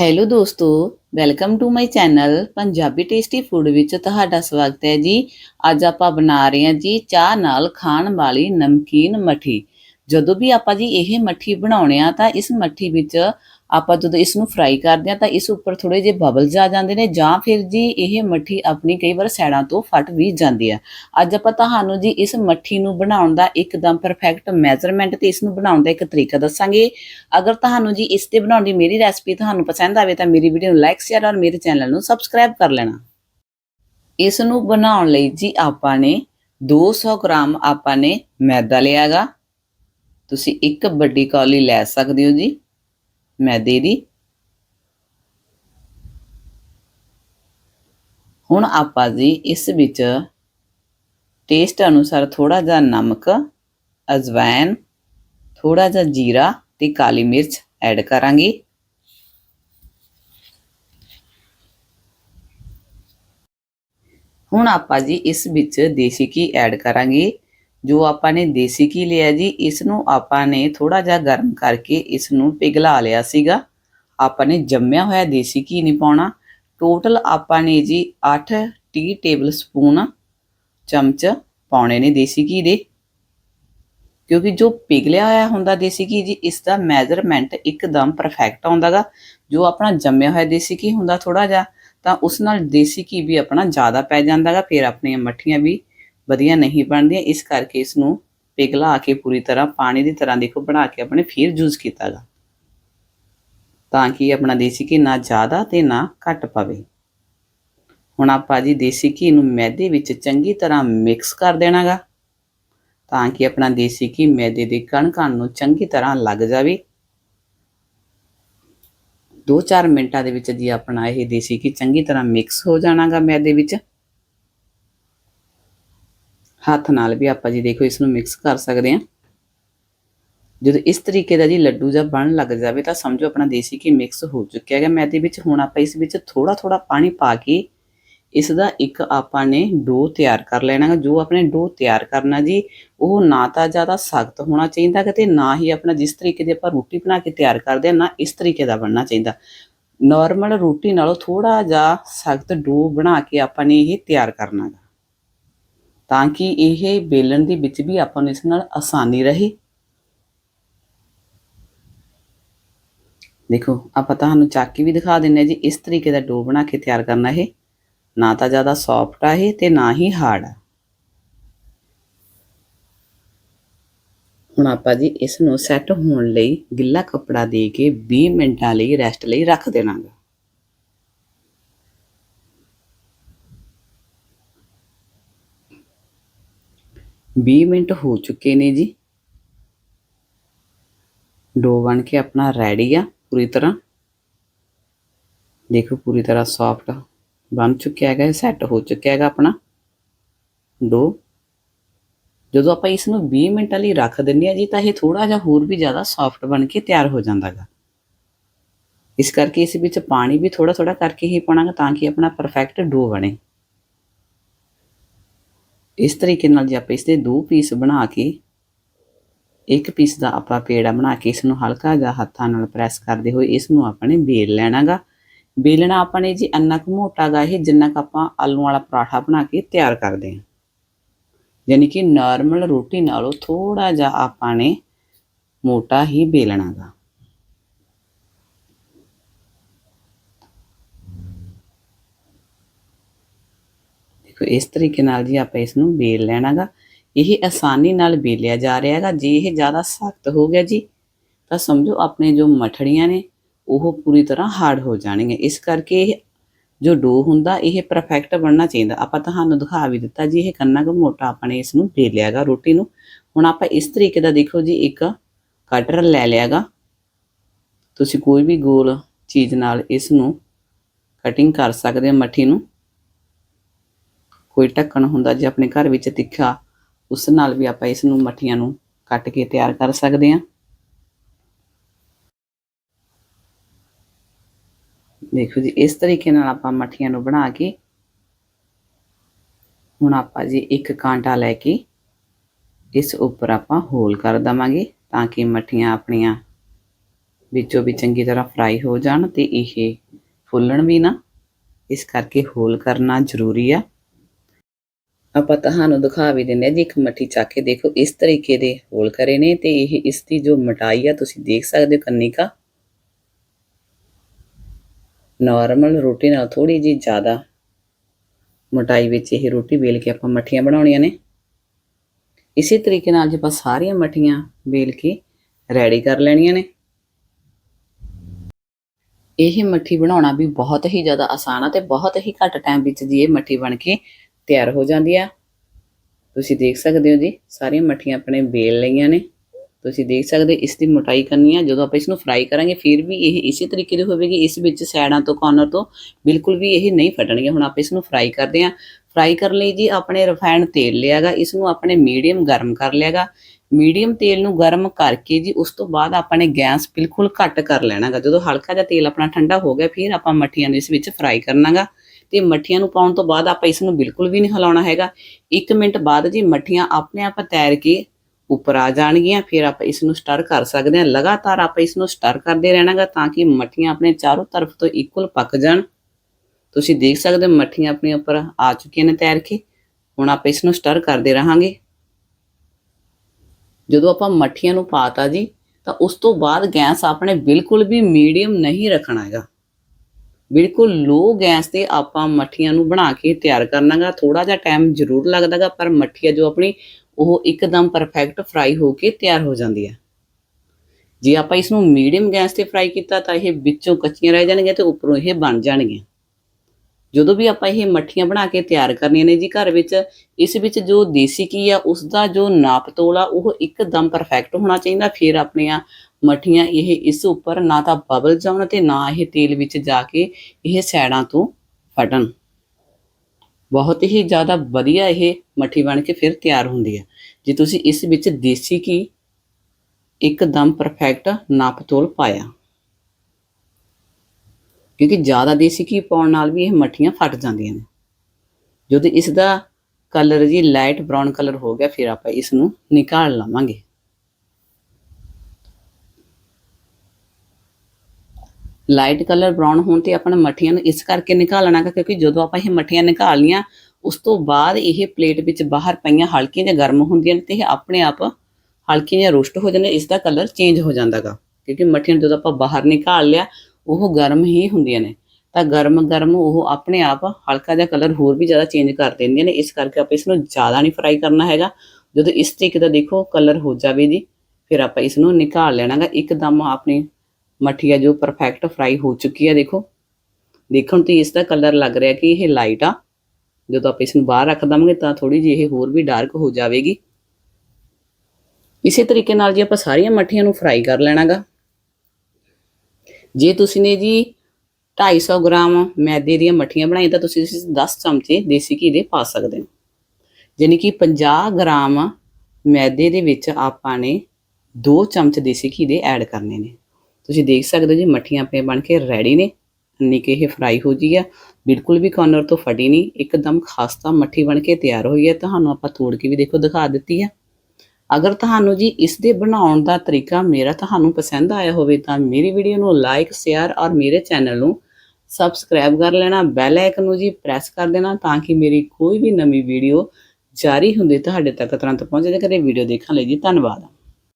Hello ਦੋਸਤੋ welcome to my channel Punjabi tasty food ਵਿੱਚ ਤੁਹਾਡਾ ਸਵਾਗਤ ਹੈ ਜੀ। ਅੱਜ ਆਪਾਂ ਬਣਾ ਰਹੇ ਹਾਂ ਜੀ ਚਾਹ ਨਾਲ ਖਾਣ ਵਾਲੀ ਨਮਕੀਨ ਮੱਠੀ। ਜਦੋਂ ਵੀ ਆਪਾਂ ਜੀ ਇਹ ਮੱਠੀ ਬਣਾਉਣੇ ਆ ਤਾਂ ਇਸ ਮੱਠੀ ਵਿੱਚ ਆਪਾਂ ਜਦੋਂ ਇਸ ਨੂੰ ਫਰਾਈ ਕਰਦੇ ਆ ਤਾਂ ਇਸ ਉੱਪਰ ਥੋੜੇ ਜਿਹੇ ਬਬਲਸ ਆ ਜਾਂਦੇ ਨੇ ਜਾਂ ਫਿਰ ਜੀ ਇਹ ਮੱਠੀ ਆਪਣੀ ਕਈ ਵਾਰ ਸਾਈਡਾਂ ਤੋਂ ਫਟ ਵੀ ਜਾਂਦੀ ਆ। ਅੱਜ ਆਪਾਂ ਤੁਹਾਨੂੰ ਜੀ ਇਸ ਮੱਠੀ ਨੂੰ ਬਣਾਉਣ ਦਾ ਇੱਕਦਮ ਪਰਫੈਕਟ ਮੈਜ਼ਰਮੈਂਟ ਤੇ ਇਸ ਨੂੰ ਬਣਾਉਣ ਦਾ ਇੱਕ ਤਰੀਕਾ ਦੱਸਾਂਗੇ। ਅਗਰ ਤੁਹਾਨੂੰ ਜੀ ਇਸ ਤੇ ਬਣਾਉਣ ਦੀ ਮੇਰੀ ਰੈਸਪੀ ਤੁਹਾਨੂੰ ਪਸੰਦ ਆਵੇ ਤਾਂ ਮੇਰੀ ਵੀਡੀਓ ਨੂੰ ਲਾਈਕ ਸ਼ੇਅਰ ਔਰ ਮੇਰੇ ਚੈਨਲ ਨੂੰ ਸਬਸਕ੍ਰਾਈਬ ਕਰ ਲੈਣਾ। ਇਸ ਨੂੰ ਬਣਾਉਣ ਲਈ ਜੀ ਆਪਾਂ ਨੇ 200 ਗ੍ਰਾਮ ਆਪਾਂ ਨੇ ਮੈਦਾ ਲਿਆਗਾ ਤੁਸੀਂ ਇੱਕ ਵੱਡੀ ਕੌਲੀ ਲੈ ਸਕਦੇ ਹੋ ਜੀ। ਮੈਦੇ ਦੀ। ਹੁਣ ਆਪਾਂ ਜੀ ਇਸ ਵਿੱਚ ਟੇਸਟ ਅਨੁਸਾਰ ਥੋੜਾ ਜਿਹਾ ਨਮਕ ਅਜਵਾਇਨ ਥੋੜਾ ਜਿਹਾ ਜੀਰਾ ਤੇ ਕਾਲੀ ਮਿਰਚ ਐਡ ਕਰਾਂਗੇ। ਹੁਣ ਆਪਾਂ ਜੀ ਇਸ ਵਿੱਚ ਦੇਸੀ ਘੀ ਐਡ ਕਰਾਂਗੇ। ਜੋ ਆਪਾਂ ਨੇ ਦੇਸੀ ਘੀ ਲਿਆ ਜੀ ਇਸ ਨੂੰ ਆਪਾਂ ਨੇ ਥੋੜਾ ਜਿਹਾ ਗਰਮ ਕਰਕੇ ਇਸ ਨੂੰ ਪਿਘਲਾ ਲਿਆ ਸੀਗਾ। ਆਪਾਂ ਨੇ ਜੰਮਿਆ ਹੋਇਆ ਦੇਸੀ ਘੀ ਨਹੀਂ ਪਾਉਣਾ। ਟੋਟਲ ਆਪਾਂ ਨੇ ਜੀ 8 ਟੀ ਟੇਬਲ ਸਪੂਨ ਚਮਚ ਪਾਉਣੇ ਨੇ ਦੇਸੀ ਘੀ ਦੇ। ਕਿਉਂਕਿ ਜੋ ਪਿਘਲਿਆ ਹੋਇਆ ਹੁੰਦਾ ਦੇਸੀ ਘੀ ਜੀ, ਇਸ ਦਾ ਮੈਜ਼ਰਮੈਂਟ ਇੱਕਦਮ ਪਰਫੈਕਟ ਆਉਂਦਾਗਾ। ਜੋ ਆਪਣਾ ਜੰਮਿਆ ਹੋਇਆ ਦੇਸੀ ਘੀ ਹੁੰਦਾ ਥੋੜਾ ਜਿਹਾ, ਤਾਂ ਉਸ ਨਾਲ ਦੇਸੀ ਘੀ ਵੀ ਆਪਣਾ ਜ਼ਿਆਦਾ ਪੈ ਜਾਂਦਾਗਾ, ਫਿਰ ਆਪਣੀਆਂ ਮੱਠੀਆਂ ਵੀ ਵਧੀਆ ਨਹੀਂ ਬਣਦੀਆਂ, ਇਸ ਕਰਕੇ ਇਸ ਨੂੰ ਪਿਘਲਾ ਕੇ ਪੂਰੀ ਤਰ੍ਹਾਂ ਪਾਣੀ ਦੀ ਤਰ੍ਹਾਂ ਦੇਖੋ ਬਣਾ ਕੇ ਆਪਣੇ ਫਿਰ ਯੂਜ਼ ਕੀਤਾਗਾ। ਤਾਂ ਕਿ ਆਪਣਾ ਦੇਸੀ ਘੀ ਨਾ ਜ਼ਿਆਦਾ ਤੇ ਨਾ ਘੱਟ ਪਵੇ। ਹੁਣ ਆਪਾਂ ਜੀ ਦੇਸੀ ਘੀ ਨੂੰ ਮੈਦੇ ਵਿੱਚ ਚੰਗੀ ਤਰ੍ਹਾਂ ਮਿਕਸ ਕਰ ਦੇਣਾਗਾ। ਤਾਂ ਕਿ ਆਪਣਾ ਦੇਸੀ ਘੀ ਮੈਦੇ ਦੇ ਕਣ ਨੂੰ ਚੰਗੀ ਤਰ੍ਹਾਂ ਲੱਗ ਜਾਵੇ। 2-4 ਮਿੰਟਾਂ ਦੇ ਵਿੱਚ ਜੀ ਆਪਣਾ ਇਹ ਦੇਸੀ ਘੀ ਚੰਗੀ ਤਰ੍ਹਾਂ ਮਿਕਸ ਹੋ ਜਾਣਾਗਾ ਮੈਦੇ ਵਿੱਚ। ਹੱਥ ਨਾਲ ਵੀ ਆਪਾਂ ਜੀ ਦੇਖੋ ਇਸ ਨੂੰ ਮਿਕਸ ਕਰ ਸਕਦੇ ਹਾਂ। ਜਦੋਂ ਇਸ ਤਰੀਕੇ ਦਾ ਜੀ ਲੱਡੂ ਜਾਂ ਬਣ ਲੱਗ ਜਾਵੇ ਤਾਂ ਸਮਝੋ ਆਪਣਾ ਦੇਸੀ ਘੀ ਮਿਕਸ ਹੋ ਚੁੱਕਿਆ ਹੈਗਾ। ਮੈਦੇ ਵਿੱਚ ਹੁਣ ਆਪਾਂ ਇਸ ਵਿੱਚ ਥੋੜਾ ਥੋੜਾ ਪਾਣੀ ਪਾ ਕੇ ਇਸ ਦਾ ਇੱਕ ਆਪਾਂ ਨੇ ਡੋ ਤਿਆਰ ਕਰ ਲੈਣਾ ਹੈ ਜੋ ਆਪਣੇ ਡੋ ਤਿਆਰ ਕਰਨਾ ਜੀ, ਉਹ ਨਾ ਤਾਂ ਜ਼ਿਆਦਾ ਸਖਤ ਹੋਣਾ ਚਾਹੀਦਾ ਕਿ ਤੇ ਨਾ ਹੀ ਆਪਣਾ ਜਿਸ ਤਰੀਕੇ ਦੀ ਆਪਾਂ ਰੋਟੀ ਬਣਾ ਕੇ ਤਿਆਰ ਕਰਦੇ ਆ ਨਾ ਇਸ ਤਰੀਕੇ ਦਾ ਬਣਨਾ ਚਾਹੀਦਾ। ਨਾਰਮਲ ਰੋਟੀ ਨਾਲੋਂ ਥੋੜਾ ਜਿਹਾ ਸਖਤ ਡੋ ਬਣਾ ਕੇ ਆਪਾਂ ਨੇ ਇਹ ਤਿਆਰ ਕਰਨਾ ਹੈ ਤਾਂ ਕਿ ਇਹ ਬੇਲਣ ਦੇ ਵਿੱਚ ਵੀ ਆਪਾਂ ਨੂੰ ਇਸ ਨਾਲ ਆਸਾਨੀ ਰਹੇ। ਦੇਖੋ, ਆਪਾਂ ਤੁਹਾਨੂੰ ਚਾਕੀ ਵੀ ਦਿਖਾ ਦਿੰਨੇ ਜੀ, ਇਸ ਤਰੀਕੇ ਦਾ ਡੋ ਬਣਾ ਕੇ ਤਿਆਰ ਕਰਨਾ ਇਹ। ਨਾ ਤਾਂ ਜ਼ਿਆਦਾ ਸੌਫਟ ਆ ਇਹ ਤੇ ਨਾ ਹੀ ਹਾਰਡ ਆ। ਹੁਣ ਆਪਾਂ ਜੀ ਇਸ ਨੂੰ ਸੈੱਟ ਹੋਣ ਲਈ ਗਿੱਲਾ ਕੱਪੜਾ ਦੇ ਕੇ 20 ਮਿੰਟਾਂ ਲਈ ਰੈਸਟ ਲਈ ਰੱਖ ਦੇਣਾਗਾ ਵੀਹ ਮਿੰਟ ਹੋ ਚੁੱਕੇ ਨੇ ਜੀ। ਡੋ ਬਣ ਕੇ ਆਪਣਾ ਰੈਡੀ ਆ ਪੂਰੀ ਤਰ੍ਹਾਂ। ਦੇਖੋ ਪੂਰੀ ਤਰ੍ਹਾਂ ਸੌਫਟ ਬਣ ਚੁੱਕਿਆ ਹੈਗਾ ਸੈੱਟ ਹੋ ਚੁੱਕਿਆ ਹੈਗਾ ਆਪਣਾ। ਡੋ। ਜਦੋਂ ਆਪਾਂ ਇਸ ਨੂੰ 20 ਮਿੰਟਾਂ ਲਈ ਰੱਖ ਦਿੰਦੇ ਆ ਜੀ, ਤਾਂ ਇਹ ਥੋੜਾ ਜਿਹਾ ਹੋਰ ਵੀ ਜ਼ਿਆਦਾ ਸੌਫਟ ਬਣ ਕੇ ਤਿਆਰ ਹੋ ਜਾਂਦਾ ਜਾਂਦਾਗਾ ਇਸ ਕਰਕੇ ਇਸ ਵਿੱਚ ਪਾਣੀ ਵੀ ਥੋੜਾ ਥੋੜਾ ਕਰਕੇ ਹੀ ਪਾਉਣਾਗਾ ਤਾਂ ਕਿ ਆਪਣਾ ਪਰਫੈਕਟ ਡੋ ਬਣੇ। ਇਸ ਤਰੀਕੇ ਨਾਲ ਜੇ ਆਪਾਂ ਇਸ ਦੇ ਦੋ ਪੀਸ ਬਣਾ ਕੇ, ਇੱਕ ਪੀਸ ਦਾ ਆਪਾਂ ਪੇੜਾ ਬਣਾ ਕੇ ਇਸ ਨੂੰ ਹਲਕਾ ਜਿਹਾ ਹੱਥਾਂ ਨਾਲ ਪ੍ਰੈਸ ਕਰਦੇ ਹੋਏ ਇਸ ਨੂੰ ਆਪਾਂ ਨੇ ਬੇਲ ਲੈਣਾਗਾ। ਬੇਲਣਾ ਆਪਾਂ ਨੇ ਜੀ ਇੰਨਾ ਕੁ ਮੋਟਾਗਾ ਇਹ, ਜਿੰਨਾ ਕੁ ਆਪਾਂ ਆਲੂ ਵਾਲਾ ਪਰਾਠਾ ਬਣਾ ਕੇ ਤਿਆਰ ਕਰਦੇ ਹਾਂ। ਯਾਨੀ ਕਿ ਨਾਰਮਲ ਰੋਟੀ ਨਾਲੋਂ ਥੋੜਾ ਜਿਹਾ ਆਪਾਂ ਨੇ ਮੋਟਾ ਹੀ ਬੇਲਣਾਗਾ ਦੇਖੋ ਇਸ ਤਰੀਕੇ ਨਾਲ ਜੀ ਆਪਾਂ ਇਸ ਨੂੰ ਬੇਲ ਲੈਣਾਗਾ। ਇਹ ਆਸਾਨੀ ਨਾਲ ਬੇਲਿਆ ਜਾ ਰਿਹਾ ਹੈਗਾ ਜੇ ਇਹ ਜ਼ਿਆਦਾ ਸਖਤ ਹੋ ਗਿਆ ਜੀ, ਤਾਂ ਸਮਝੋ ਆਪਣੇ ਜੋ ਮਠੜੀਆਂ ਨੇ, ਉਹ ਪੂਰੀ ਤਰ੍ਹਾਂ ਹਾਰਡ ਹੋ ਜਾਣਗੀਆਂ। ਇਸ ਕਰਕੇ ਇਹ ਜੋ ਡੋ ਹੁੰਦਾ, ਇਹ ਪਰਫੈਕਟ ਬਣਨਾ ਚਾਹੀਦਾ। ਆਪਾਂ ਤੁਹਾਨੂੰ ਦਿਖਾ ਵੀ ਦਿੱਤਾ ਜੀ, ਇਹ ਕੰਨਾ ਕੁ ਮੋਟਾ ਆਪਾਂ ਨੇ ਇਸ ਨੂੰ ਬੇਲ ਲਿਆਗਾ ਰੋਟੀ ਨੂੰ। ਹੁਣ ਆਪਾਂ ਇਸ ਤਰੀਕੇ ਦਾ ਦੇਖੋ ਜੀ, ਇੱਕ ਕਟਰ ਲੈ ਲਿਆਗਾ। ਤੁਸੀਂ ਕੋਈ ਵੀ ਗੋਲ ਚੀਜ਼ ਨਾਲ ਇਸ ਨੂੰ ਕਟਿੰਗ ਕਰ ਸਕਦੇ ਹੋ ਮੱਠੀ ਨੂੰ। ਕੋਈ ਢੱਕਣ ਹੁੰਦਾ ਜੇ ਆਪਣੇ ਘਰ ਵਿੱਚ ਤਿੱਖਾ, ਉਸ ਨਾਲ ਵੀ ਆਪਾਂ ਇਸ ਨੂੰ ਮੱਠੀਆਂ ਨੂੰ ਕੱਟ ਕੇ ਤਿਆਰ ਕਰ ਸਕਦੇ ਹਾਂ। ਦੇਖੋ ਜੀ, ਇਸ ਤਰੀਕੇ ਨਾਲ ਆਪਾਂ ਮੱਠੀਆਂ ਨੂੰ ਬਣਾ ਕੇ ਹੁਣ ਆਪਾਂ ਜੀ ਇੱਕ ਕਾਂਟਾ ਲੈ ਕੇ ਇਸ ਉੱਪਰ ਆਪਾਂ ਹੋਲ ਕਰ ਦਵਾਂਗੇ ਤਾਂ ਕਿ ਮੱਠੀਆਂ ਆਪਣੀਆਂ ਵਿੱਚੋਂ ਵੀ ਚੰਗੀ ਤਰ੍ਹਾਂ ਫਰਾਈ ਹੋ ਜਾਣ ਤੇ ਇਹ ਫੁੱਲਣ ਵੀ ਨਾ। ਇਸ ਕਰਕੇ ਹੋਲ ਕਰਨਾ ਜ਼ਰੂਰੀ ਆ। ਆਪਾਂ ਤੁਹਾਨੂੰ ਦਿਖਾ ਵੀ ਦਿੰਦੇ ਆ ਜੀ, ਇੱਕ ਮੱਠੀ ਚੱਕ ਕੇ ਦੇਖੋ, ਇਸ ਤਰੀਕੇ ਦੇ ਹੋਲ ਕਰੇ ਨੇ ਤੇ ਇਹ ਇਸ ਦੀ ਜੋ ਮਟਾਈ ਆ, ਤੁਸੀਂ ਦੇਖ ਸਕਦੇ ਹੋ ਕੰਨਿਕਾ ਨਾਰਮਲ ਰੋਟੀ ਨਾਲ ਥੋੜੀ ਜੀ ਜ਼ਿਆਦਾ ਮੋਟਾਈ ਵਿੱਚ ਇਹ ਰੋਟੀ ਵੇਲ ਕੇ ਆਪਾਂ ਮੱਠੀਆਂ ਬਣਾਉਣੀਆਂ ਨੇ। ਇਸੇ ਤਰੀਕੇ ਨਾਲ ਜੇ ਆਪਾਂ ਸਾਰੀਆਂ ਮੱਠੀਆਂ ਵੇਲ ਕੇ ਰੈਡੀ ਕਰ ਲੈਣੀਆਂ ਨੇ। ਇਹ ਮੱਠੀ ਬਣਾਉਣਾ ਵੀ ਬਹੁਤ ਹੀ ਜ਼ਿਆਦਾ ਆਸਾਨ ਆ ਤੇ ਬਹੁਤ ਹੀ ਘੱਟ ਟਾਈਮ ਵਿੱਚ ਜੀ ਇਹ ਮੱਠੀ ਬਣ ਕੇ ਤਿਆਰ ਹੋ ਜਾਂਦੀ ਆ ਤੁਸੀਂ ਦੇਖ ਸਕਦੇ ਹੋ ਜੀ, ਸਾਰੀਆਂ ਮੱਠੀਆਂ ਆਪਣੇ ਵੇਲ ਲਈਆਂ ਨੇ। ਤੁਸੀਂ ਦੇਖ ਸਕਦੇ ਇਸ ਦੀ ਮੋਟਾਈ ਕਰਨੀ ਆ। ਜਦੋਂ ਆਪਾਂ ਇਸ ਨੂੰ ਫਰਾਈ ਕਰਾਂਗੇ, ਫਿਰ ਵੀ ਇਹ ਇਸੇ ਤਰੀਕੇ ਦੀ ਹੋਵੇਗੀ। ਇਸ ਵਿੱਚ ਸਾਈਡਾਂ ਤੋਂ ਕਾਰਨਰ ਤੋਂ ਬਿਲਕੁਲ ਵੀ ਇਹ ਨਹੀਂ ਫਟਣਗੇ ਹੁਣ ਆਪਾਂ ਇਸ ਨੂੰ ਫਰਾਈ ਕਰਦੇ ਆ ਫਰਾਈ ਕਰਨ ਲਈ ਜੀ ਆਪਣੇ ਰਿਫਾਈਨਡ ਤੇਲ ਲਿਆਗਾ। ਇਸ ਨੂੰ ਆਪਣੇ ਮੀਡੀਅਮ ਗਰਮ ਕਰ ਲਿਆਗਾ। ਮੀਡੀਅਮ ਤੇਲ ਨੂੰ ਗਰਮ ਕਰਕੇ ਜੀ, ਉਸ ਤੋਂ ਬਾਅਦ ਆਪਾਂ ਨੇ ਗੈਸ ਬਿਲਕੁਲ ਘੱਟ ਕਰ ਲੈਣਾਗਾ। ਜਦੋਂ ਹਲਕਾ ਜਿਹਾ ਤੇਲ ਆਪਣਾ ਠੰਡਾ ਹੋ ਗਿਆ, ਫਿਰ ਆਪਾਂ ਮੱਠੀਆਂ ਨੂੰ ਇਸ ਵਿੱਚ ਫਰਾਈ ਕਰਨਾਗਾ। ਤੇ ਮੱਠੀਆਂ ਨੂੰ ਪਾਉਣ ਤੋਂ ਬਾਅਦ ਆਪਾਂ ਇਸ ਨੂੰ ਬਿਲਕੁਲ ਵੀ ਨਹੀਂ ਹਿਲਾਉਣਾ ਹੈਗਾ। 1 ਮਿੰਟ ਬਾਅਦ ਜੀ ਮੱਠੀਆਂ ਆਪਣੇ ਆਪ ਤੈਰ ਕੇ ਉੱਪਰ ਆ ਜਾਣਗੀਆਂ, ਫਿਰ ਆਪਾਂ ਇਸ ਨੂੰ ਸਟਰ ਕਰ ਸਕਦੇ ਹਾਂ। ਲਗਾਤਾਰ ਆਪਾਂ ਇਸ ਨੂੰ ਸਟਰ ਕਰਦੇ ਰਹਿਣਾਗਾ ਤਾਂ ਕਿ ਮੱਠੀਆਂ ਆਪਣੇ ਚਾਰੋਂ ਤਰਫ ਤੋਂ ਇਕੁਅਲ ਪੱਕ ਜਾਣ। ਤੁਸੀਂ ਦੇਖ ਸਕਦੇ ਹੋ ਮੱਠੀਆਂ ਆਪਣੇ ਉੱਪਰ ਆ ਚੁੱਕੀਆਂ ਨੇ ਤੈਰ ਕੇ। ਹੁਣ ਆਪਾਂ ਇਸ ਨੂੰ ਸਟਰ ਕਰਦੇ ਰਹਾਂਗੇ। ਜਦੋਂ ਆਪਾਂ ਮੱਠੀਆਂ ਨੂੰ ਪਾਤਾ ਜੀ, ਤਾਂ ਉਸ ਤੋਂ ਬਾਅਦ ਗੈਸ ਆਪਣੇ ਬਿਲਕੁਲ ਵੀ ਮੀਡੀਅਮ ਨਹੀਂ ਰੱਖਣਾ ਹੈਗਾ। ਬਿਲਕੁਲ ਲੋ ਗੈਸ ਤੇ ਆਪਾਂ ਮੱਠੀਆਂ ਨੂੰ ਬਣਾ ਕੇ ਤਿਆਰ ਕਰਨਾਗਾ। ਥੋੜਾ ਜਿਹਾ ਟਾਈਮ ਜ਼ਰੂਰ ਲੱਗਦਾਗਾ, ਪਰ ਮੱਠੀਆਂ ਜੋ ਆਪਣੀ, ਉਹ ਇੱਕਦਮ ਪਰਫੈਕਟ ਫਰਾਈ ਹੋ ਕੇ ਤਿਆਰ ਹੋ ਜਾਂਦੀ ਹੈ ਜੇ ਆਪਾਂ ਇਸ ਨੂੰ ਮੀਡੀਅਮ ਗੈਸ ਤੇ ਫਰਾਈ ਕੀਤਾ, ਤਾਂ ਇਹ ਵਿੱਚੋਂ ਕੱਚੀਆਂ ਰਹਿ ਜਾਣਗੀਆਂ ਤੇ ਉੱਪਰੋਂ ਇਹ ਬਣ ਜਾਣਗੀਆਂ। ਜਦੋਂ ਵੀ ਆਪਾਂ ਇਹ ਮੱਠੀਆਂ ਬਣਾ ਕੇ ਤਿਆਰ ਕਰਨੀਆਂ ਨੇ ਜੀ ਘਰ ਵਿੱਚ, ਇਸ ਵਿੱਚ ਜੋ ਦੇਸੀ ਘੀ ਆ ਉਸ ਦਾ ਜੋ ਨਾਪ ਤੋਲ ਆ, ਉਹ ਇੱਕਦਮ ਪਰਫੈਕਟ ਹੋਣਾ ਚਾਹੀਦਾ। ਫਿਰ ਆਪਣੀਆਂ ਮੱਠੀਆਂ ਇਹ ਇਸ ਉੱਪਰ ਨਾ ਤਾਂ ਬਬਲ ਜਾਣ ਤੇ ਨਾ ਇਹ ਤੇਲ ਵਿੱਚ ਜਾ ਕੇ ਇਹ ਸਾਈਡਾਂ ਤੋਂ ਫਟਣ। ਬਹੁਤ ਹੀ ਜ਼ਿਆਦਾ ਵਧੀਆ ਇਹ ਮੱਠੀ ਬਣ ਕੇ ਫਿਰ ਤਿਆਰ ਹੁੰਦੀ ਹੈ। ਜੇ ਤੁਸੀਂ ਇਸ ਵਿੱਚ ਦੇਸੀ ਘੀ ਇੱਕਦਮ ਪਰਫੈਕਟ ਨਾਪ ਤੋਲ ਪਾਇਆ। ਕਿਉਂਕਿ ਜ਼ਿਆਦਾ ਦੇਸੀ ਘੀ ਪਾਉਣ ਨਾਲ ਵੀ ਇਹ ਮੱਠੀਆਂ ਫਟ ਜਾਂਦੀਆਂ ਨੇ। ਜਦੋਂ ਇਸ ਦਾ ਕਲਰ ਜੀ ਲਾਈਟ ਬ੍ਰਾਊਨ ਕਲਰ ਹੋ ਗਿਆ, ਫਿਰ ਆਪਾਂ ਇਸ ਨੂੰ ਨਿਕਾਲ ਲਵਾਂਗੇ। ਲਾਈਟ ਕਲਰ ਬ੍ਰਾਊਨ ਹੋਣ ਤੇ ਆਪਾਂ ਮੱਠੀਆਂ ਨੂੰ ਇਸ ਕਰਕੇ ਨਿਕਾਲਣਾ ਗਾ, ਕਿਉਂਕਿ ਜਦੋਂ ਆਪਾਂ ਇਹ ਮੱਠੀਆਂ ਨਿਕਾਲ ਲੀਆਂ ਉਸ ਤੋਂ ਬਾਅਦ ਇਹ ਪਲੇਟ ਵਿੱਚ ਬਾਹਰ ਪਈਆਂ ਹਲਕੀਆਂ ਜਾਂ ਗਰਮ ਹੁੰਦੀਆਂ ਨੇ ਤੇ ਇਹ ਆਪਣੇ ਆਪ ਹਲਕੀਆਂ ਜਾਂ ਰੋਸਟ ਹੋ ਜਾਂਦੇ ਇਸ ਦਾ ਕਲਰ ਚੇਂਜ ਹੋ ਜਾਂਦਾਗਾ ਕਿਉਂਕਿ ਮੱਠੀਆਂ ਜਦੋਂ ਆਪਾਂ ਬਾਹਰ ਨਿਕਾਲ ਲਿਆ, ਉਹ ਗਰਮ ਹੀ ਹੁੰਦੀਆਂ ਨੇ। ਤਾਂ ਗਰਮ ਗਰਮ ਉਹ ਆਪਣੇ ਆਪ ਹਲਕਾ ਜਿਹਾ ਕਲਰ ਹੋਰ ਵੀ ਜ਼ਿਆਦਾ ਚੇਂਜ ਕਰ ਦਿੰਦੀਆਂ ਨੇ, ਇਸ ਕਰਕੇ ਆਪਾਂ ਇਸ ਨੂੰ ਜ਼ਿਆਦਾ ਨਹੀਂ ਫਰਾਈ ਕਰਨਾ ਹੈਗਾ। ਜਦੋਂ ਇਸ ਤਰੀਕੇ ਦਾ ਦੇਖੋ ਕਲਰ ਹੋ ਜਾਵੇ ਜੀ ਫਿਰ ਆਪਾਂ ਇਸ ਨੂੰ ਨਿਕਾਲ ਲੈਣਾਗਾ ਇੱਕਦਮ ਆਪਣੀ ਮੱਠੀਆ ਜੋ ਪਰਫੈਕਟ ਫਰਾਈ ਹੋ ਚੁੱਕੀ ਹੈ ਦੇਖੋ। ਦੇਖਣ ਤੇ ਇਸ ਦਾ ਕਲਰ ਲੱਗ ਰਿਹਾ ਕਿ ਇਹ ਲਾਈਟ ਆ। ਜਦੋਂ ਆਪਾਂ ਇਸ ਨੂੰ ਬਾਹਰ ਰੱਖ ਦਵਾਂਗੇ ਤਾਂ ਥੋੜੀ ਜਿਹੀ ਇਹ ਹੋਰ ਵੀ ਡਾਰਕ ਹੋ ਜਾਵੇਗੀ। ਇਸੇ ਤਰੀਕੇ ਨਾਲ ਜੀ ਆਪਾਂ ਸਾਰੀਆਂ ਮੱਠੀਆਂ ਨੂੰ ਫਰਾਈ ਕਰ ਲੈਣਾਗਾ। ਜੇ ਤੁਸੀਂ ਨੇ ਜੀ 250 ਗ੍ਰਾਮ ਮੈਦੇ ਦੀਆਂ ਮੱਠੀਆਂ ਬਣਾਈਆਂ, ਤਾਂ ਤੁਸੀਂ ਇਸ 10 ਚਮਚੇ ਦੇਸੀ ਘੀ ਦੇ ਪਾ ਸਕਦੇ ਹੋ। ਯਾਨੀ ਕਿ 50 ਗ੍ਰਾਮ ਮੈਦੇ ਦੇ ਵਿੱਚ ਆਪਾਂ ਨੇ 2 ਚਮਚ ਦੇਸੀ ਘੀ ਦੇ ਐਡ ਕਰਨੇ ਨੇ। ਤੁਸੀਂ ਦੇਖ ਸਕਦੇ ਹੋ ਜੀ, ਮੱਠੀਆਂ ਆਪਣੇ ਬਣ ਕੇ ਰੈਡੀ ਨੇ। ਇੰਨੀ ਕਿ ਇਹ ਫਰਾਈ ਹੋ ਜੀ ਆ। ਬਿਲਕੁਲ ਵੀ ਕਾਰਨਰ ਤੋਂ ਫਟੀ ਨਹੀਂ। ਇੱਕਦਮ ਖਾਸਤਾ ਮੱਠੀ ਬਣ ਕੇ ਤਿਆਰ ਹੋਈ ਹੈ ਤੁਹਾਨੂੰ ਆਪਾਂ ਤੋੜ ਕੇ ਵੀ ਦੇਖੋ, ਦਿਖਾ ਦਿੱਤੀ ਆ। ਅਗਰ ਤੁਹਾਨੂੰ ਜੀ ਇਸ ਦੇ ਬਣਾਉਣ ਦਾ ਤਰੀਕਾ ਮੇਰਾ ਤੁਹਾਨੂੰ ਪਸੰਦ ਆਇਆ ਹੋਵੇ, ਤਾਂ ਮੇਰੀ ਵੀਡੀਓ ਨੂੰ ਲਾਈਕ ਸ਼ੇਅਰ ਔਰ ਮੇਰੇ ਚੈਨਲ ਨੂੰ ਸਬਸਕ੍ਰਾਈਬ ਕਰ ਲੈਣਾ। ਬੈਲ ਆਈਕਨ ਨੂੰ ਜੀ ਪ੍ਰੈਸ ਕਰ ਦੇਣਾ ਤਾਂ ਕਿ ਮੇਰੀ ਕੋਈ ਵੀ ਨਵੀਂ ਵੀਡੀਓ ਜਾਰੀ ਹੁੰਦੇ ਤੁਹਾਡੇ ਤੱਕ ਤੁਰੰਤ ਪਹੁੰਚ। ਜਾਏ ਕਰੇ ਵੀਡੀਓ ਦੇਖਣ ਲਈ ਜੀ, ਧੰਨਵਾਦ।